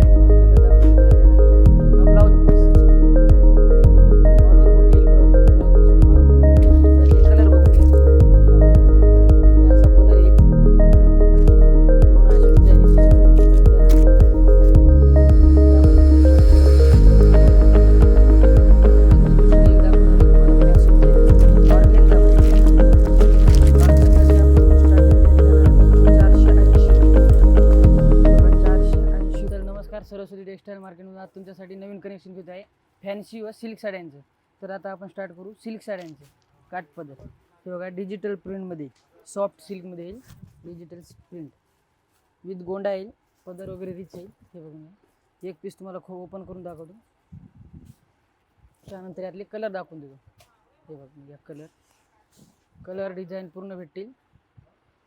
thank you fancy व silk साड्यांचं. तर आता आपण स्टार्ट करू सिल्क साड्यांचं. काठपदर हे बघा डिजिटल प्रिंटमध्ये सॉफ्ट सिल्कमध्ये येईल. डिजिटल प्रिंट विथ गोंडा येईल. पदर वगैरे रिच येईल. हे बघून एक पीस तुम्हाला खो ओपन करून दाखवतो. त्यानंतर यातले कलर दाखवून देतो. हे बघ या कलर कलर डिझाईन पूर्ण भेटतील.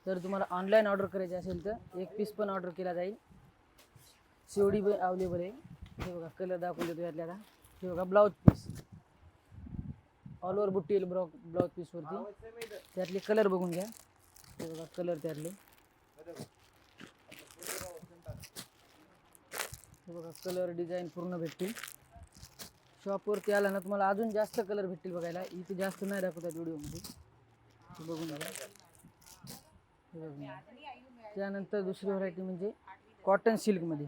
जर तुम्हाला ऑनलाईन ऑर्डर करायचे असेल तर एक पीस पण ऑर्डर केला जाईल. सीओडी पण अवेलेबल आहे. हे बघा कलर दाखवून देतो यातल्या आता. हे बघा ब्लाऊज पीस ऑल ओव्हर बुट्टी येईल ब्लॉ ब्लाऊज पीसवरती त्यातले कलर बघून घ्या. हे बघा कलर त्यातले. हे बघा कलर डिझाईन पूर्ण भेटतील. शॉपवरती आला ना तुम्हाला अजून जास्त कलर भेटतील बघायला. इथे जास्त नाही दाखवतात व्हिडिओमध्ये. बघून घ्या. बघून घ्या. त्यानंतर दुसरी व्हरायटी म्हणजे कॉटन सिल्कमध्ये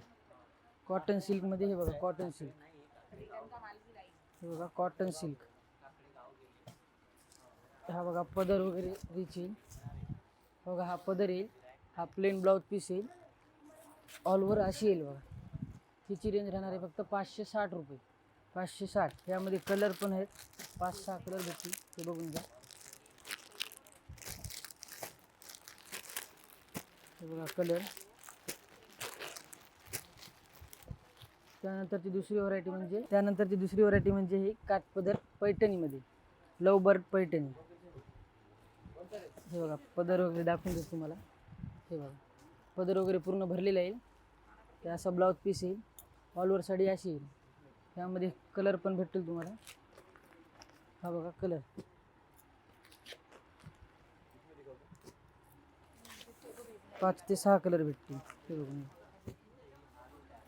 कॉटन सिल्कमध्ये हे बघा कॉटन सिल्क हे बघा कॉटन सिल्क हा बघा पदर वगैरे रिच येईल बघा हा पदर येईल. हा प्लेन ब्लाऊज पीस येईल. ऑलवर अशी येईल बघा. हिची रेंज राहणार आहे फक्त पाचशे साठ रुपये. पाचशे साठ. यामध्ये कलर पण आहेत. पाच सहा कलर भेटतील. ते बघून घ्या. हे बघा कलर त्यानंतरची दुसरी व्हरायटी म्हणजे त्यानंतरची दुसरी व्हरायटी म्हणजे ही काठपदर पैठणीमध्ये. Love bird Paithani. हे बघा पदर वगैरे दाखवून देतो तुम्हाला. हे बघा पदर वगैरे पूर्ण भरलेला येईल ते असा ब्लाऊज पीस येईल ऑल साडी अशी येईल त्यामध्ये कलर पण भेटतील तुम्हाला. हा बघा कलर पाच ते सहा कलर भेटतील. हे बघून.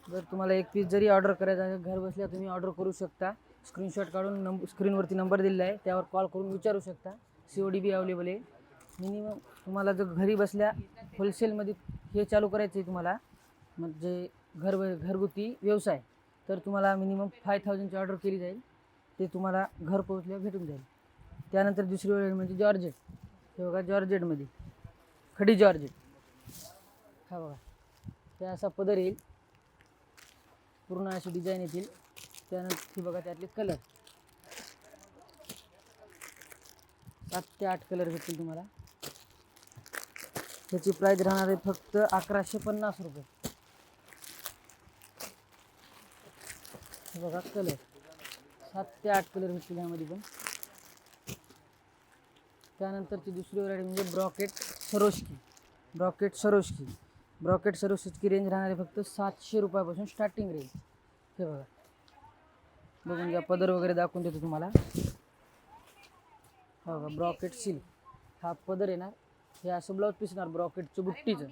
जर तुम्हाला एक पीस जरी ऑर्डर करायचा असेल घर बसल्या तुम्ही ऑर्डर करू शकता. स्क्रीनशॉट काढून नंब स्क्रीनवरती नंबर दिलेला आहे. त्यावर कॉल करून विचारू शकता. C O D be available आहे. मिनिमम तुम्हाला जर घरी बसल्या होलसेलमध्ये हे चालू करायचं आहे तुम्हाला म्हणजे घर घरगुती व्यवसाय तर तुम्हाला मिनिमम फाय थाउजंडची ऑर्डर केली जाईल. ते तुम्हाला घर पोहोचल्यावर भेटून जाईल. त्यानंतर दुसरी वेळ म्हणजे जॉर्जेट. हे बघा जॉर्जेटमध्ये. खडी जॉर्जेट. हा बघा. ते असा पदर येईल. पूर्ण अशी डिझाईन येतील. त्यानंतर ही बघा त्यातले कलर. सात ते आठ कलर भेटतील तुम्हाला. त्याची प्राईस राहणार आहे फक्त अकराशे पन्नास रुपये. हे बघा कलर. सात ते आठ कलर भेटतील यामध्ये पण. त्यानंतरची दुसरी व्हरायटी म्हणजे ब्रॉकेट सरोशकी. ब्रॉकेट सरोशकी. ब्रॉकेट सरोशकीची रेंज राहणार आहे फक्त सातशे रुपयापासून स्टार्टिंग रेंज हे बघा. बघून घ्या पदर वगैरे दाखवून देतो तुम्हाला. हो बघा ब्रॉकेट सिल्क हा पदर येणार हे असं ब्लाऊज पीस येणार ब्रॉकेटचं बुट्टीचं.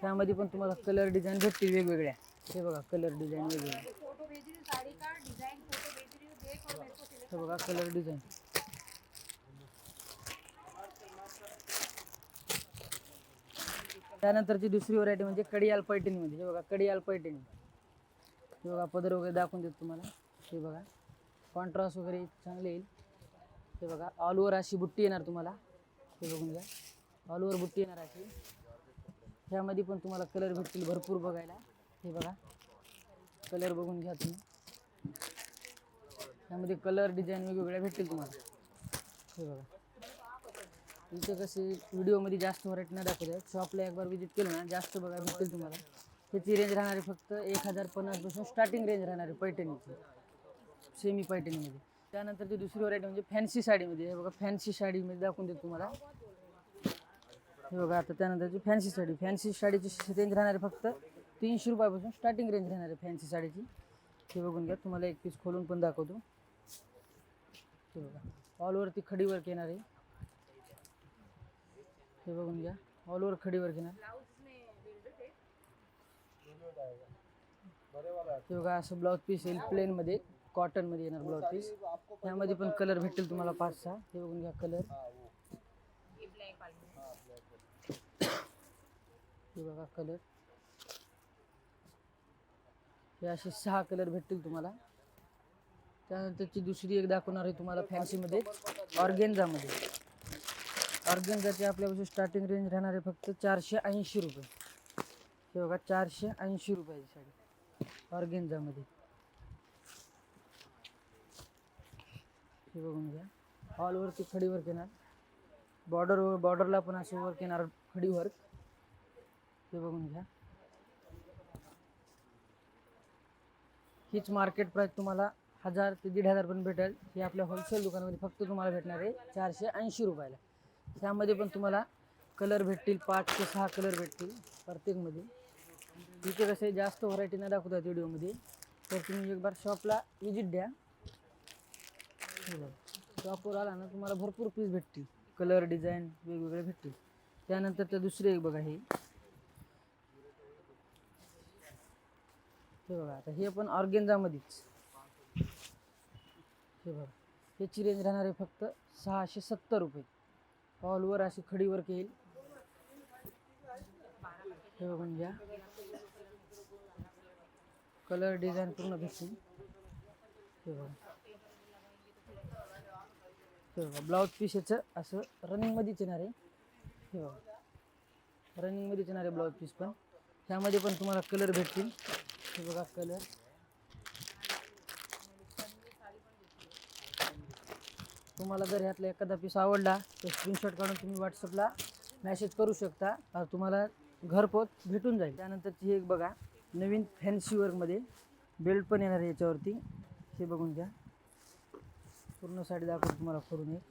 त्यामध्ये पण तुम्हाला कलर डिझाईन भेटतील वेगवेगळ्या. हे बघा कलर डिझाईन वेगवेगळ्या. हे बघा कलर डिझाईन फोटो भेज रही हूँ देख और मेरे को select हे बघा कलर डिझाईन त्यानंतरची दुसरी व्हरायटी म्हणजे कडियाल पैठणीमध्ये हे बघा कडियाल पैठणी हे बघा पदर वगैरे दाखवून देतो तुम्हाला. हे बघा कॉन्ट्रास्ट वगैरे चांगले येईल. हे बघा ऑल ओव्हर अशी बुट्टी येणार तुम्हाला. हे बघून घ्या. ऑल ओव्हर बुट्टी येणार अशी. ह्यामध्ये पण तुम्हाला कलर भेटतील भरपूर बघायला. हे बघा कलर बघून घ्या तुम्ही. ह्यामध्ये कलर डिझाईन वेगवेगळ्या भेटतील तुम्हाला. हे बघा. इथं कसे व्हिडिओमध्ये जास्त व्हरायटी नाही दाखवत आहे. शॉपला एक बार विजिट केलं ना जास्त बघायला भेटतील तुम्हाला. त्याची रेंज राहणारी फक्त एक हजार पन्नासपासून स्टार्टिंग रेंज राहणार आहे पैठणीची. सेमी पैठणीमध्ये. त्यानंतर ती दुसरी व्हरायटी म्हणजे फॅन्सी साडीमध्ये. हे बघा फॅन्सी साडीमध्ये दाखवून देतो तुम्हाला. हे बघा आता त्यानंतरची फॅन्सी साडी. फॅन्सी साडीची रेंज राहणार फक्त तीनशे रुपयापासून स्टार्टिंग रेंज राहणार आहे फॅन्सी साडीची. हे बघून घ्या तुम्हाला एक पीस खोलून पण दाखवतो. हे बघा ऑल ओव्हर ती खडी वर्क येणार. आहे हे बघून घ्या. ऑल ओव्हर खडीवर घेणार. हे बघा असं ब्लाऊज पीस येईल. प्लेनमध्ये कॉटनमध्ये येणार ब्लाऊज पीस यामध्ये पण कलर भेटेल तुम्हाला पाच सहा. हे बघून घ्या कलर हे बघा कलर हे असे सहा कलर भेटतील तुम्हाला. त्यानंतरची दुसरी एक दाखवणार आहे तुम्हाला फॅन्सीमध्ये ऑर्गेन्झामध्ये ऑर्गेन्झाची आपल्यापासून स्टार्टिंग रेंज राहणार आहे फक्त चारशे ऐंशी रुपये. हे बघा चारशे ऐंशी रुपयाची साडी. ऑर्गेन्झामध्ये. हे बघून घ्या. हॉलवरती खडी वर्क येणार. बॉर्डर बॉर्डरला पण असं वर्क येणार खडी वर्क हे बघून घ्या. हीच मार्केट प्राईस तुम्हाला हजार ते दीड हजार पण भेटेल. ही आपल्या होलसेल दुकानामध्ये फक्त तुम्हाला भेटणार आहे चारशे ऐंशी रुपयाला. त्यामध्ये पण तुम्हाला कलर भेटतील पाच ते सहा कलर भेटतील प्रत्येकमध्ये. इथे कसे जास्त व्हरायटी नाही दाखवतात व्हिडिओमध्ये. तर तुम्ही एक बार शॉपला विजिट द्या. शॉपवर आला ना तुम्हाला भरपूर पीस भेटतील. कलर डिझाईन वेगवेगळे भेटतील. त्यानंतर त्या दुसरे एक बघा हे. हे बघा आता हे पण ऑर्गेन्झामध्येच. हे बघा ह्याची रेंज राहणार आहे फक्त सहाशे सत्तर रुपये. हॉलवर अशी खडीवर येईल हे बघून घ्या. कलर डिझाईन पूर्ण भेटतील हे बघा. हे बघा ब्लाऊज पीस याचं असं रनिंगमध्येच येणार आहे. हे बघा. रनिंगमध्येच येणार आहे ब्लाऊज पीस पण. ह्यामध्ये पण तुम्हाला कलर भेटतील. हे बघा कलर. तुम्हाला जर ह्यातला एखादा पीस आवडला तर स्क्रीनशॉट काढून तुम्ही व्हॉट्सअपला मॅसेज करू शकता. तुम्हाला घरपोच भेटून जाईल. त्यानंतरची एक बघा नवीन फॅन्सी वर्कमध्ये बेल्ट पण येणार आहे याच्यावरती. हे बघून घ्या. पूर्ण साडी दाखवतो तुम्हाला करून एक.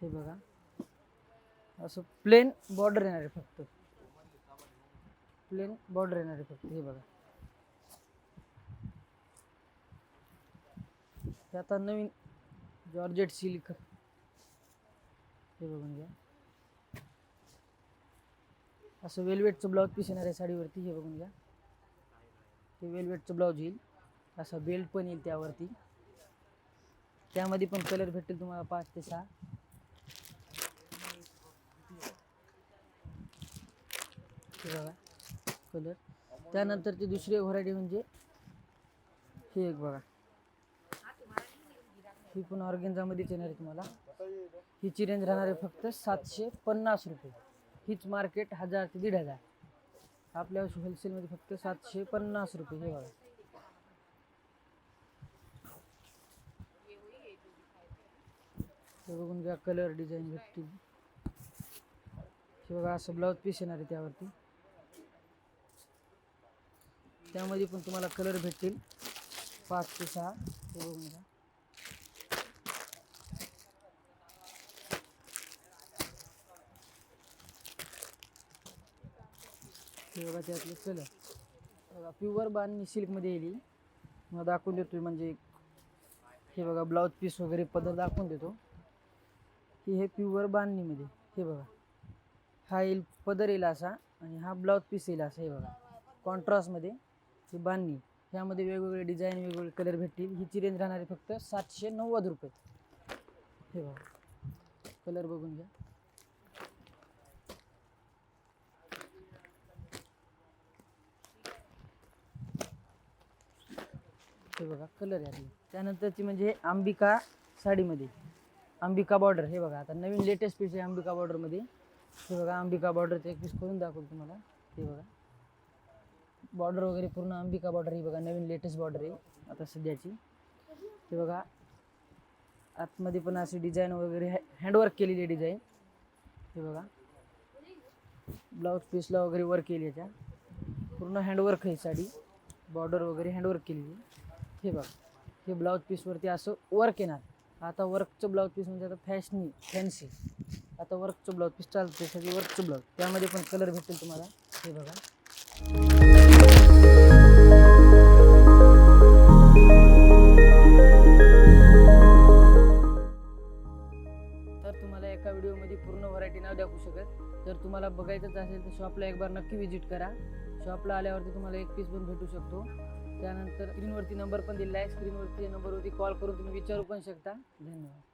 हे बघा. असं प्लेन बॉर्डर येणार आहे फक्त. प्लेन बॉर्डर येणार आहे फक्त. हे बघा. हे आता नवीन जॉर्जेट सिल्क. हे बघून घ्या. असं वेलवेटचं ब्लाऊज पीस येणार आहे साडीवरती हे बघून घ्या. ते वेलवेटचं ब्लाऊज येईल. असा बेल्ट पण येईल त्यावरती. त्यामध्ये पण कलर भेटतील तुम्हाला पाच ते सहा. हे बघा कलर त्यानंतरची दुसरी व्हरायटी म्हणजे हे एक बघा. ही पण ऑर्गेन्झामध्येच येणार आहे तुम्हाला हिची रेंज राहणार आहे फक्त सातशे पन्नास रुपये. हीच मार्केट हजार ते दीड हजार. आपल्या होलसेलमध्ये फक्त सातशे पन्नास रुपये हे बघा. हे बघून घ्या कलर डिझाईन भेटतील हे बघा असं ब्लाऊज पीस येणार आहे त्यावरती. त्यामध्ये पण तुम्हाला कलर भेटतील. पाच ते सहा. हे बघून घ्या. हे बघा त्यातले कलर बघा प्युअर बांधणी सिल्कमध्ये येईल. मग दाखवून देतो म्हणजे हे बघा ब्लाऊज पीस वगैरे पदर दाखवून देतो. की हे प्युअर बांधणीमध्ये हे बघा. हा येईल पदर येईल असा आणि हा ब्लाऊज पीस येईल असा हे बघा. कॉन्ट्रास्टमध्ये ही बांधणी ह्यामध्ये वेगवेगळे डिझाईन वेगवेगळे कलर भेटतील. हिची रेंज राहणार आहे फक्त सातशे नव्वद रुपये. हे बघा. कलर बघून घ्या. हे बघा कलर आहे त्यानंतरची म्हणजे अंबिका साडीमध्ये. अंबिका बॉर्डर हे बघा आता नवीन लेटेस्ट पीस आहे अंबिका बॉर्डरमध्ये हे बघा अंबिका बॉर्डरचं एक पीस करून दाखवतो तुम्हाला. हे बघा. बॉर्डर वगैरे पूर्ण अंबिका बॉर्डर ही बघा नवीन लेटेस्ट बॉर्डर आहे आता सध्याची. हे बघा आतमध्ये पण अशी डिझाईन वगैरे हँडवर्क केलेली डिझाईन हे बघा. ब्लाऊज पीसला वगैरे वर्क केली याच्या पूर्ण हँडवर्क आहे साडी. बॉर्डर वगैरे हँडवर्क केलेली हे बघा हे ब्लाऊज पीसवरती असं वर्क येणार. आता वर्कचं ब्लाऊज पीस म्हणजे आता फॅशनी फॅन्सी आता वर्कचं ब्लाऊज पीस चालतं सगळी वर्कचं ब्लाऊज त्यामध्ये पण कलर भेटेल तुम्हाला. हे बघा. तर तुम्हाला एका व्हिडिओमध्ये पूर्ण व्हरायटी नाव दाखवू शकत. जर तुम्हाला बघायचंच असेल तर शॉपला एक बार नक्की व्हिजिट करा. शॉपला आल्यावरती तुम्हाला एक पीस पण भेटू शकतो. त्यानंतर स्क्रीनवरती नंबर पण दिलेला आहे. स्क्रीनवरती नंबरवरती कॉल करून तुम्ही विचारू पण शकता. धन्यवाद.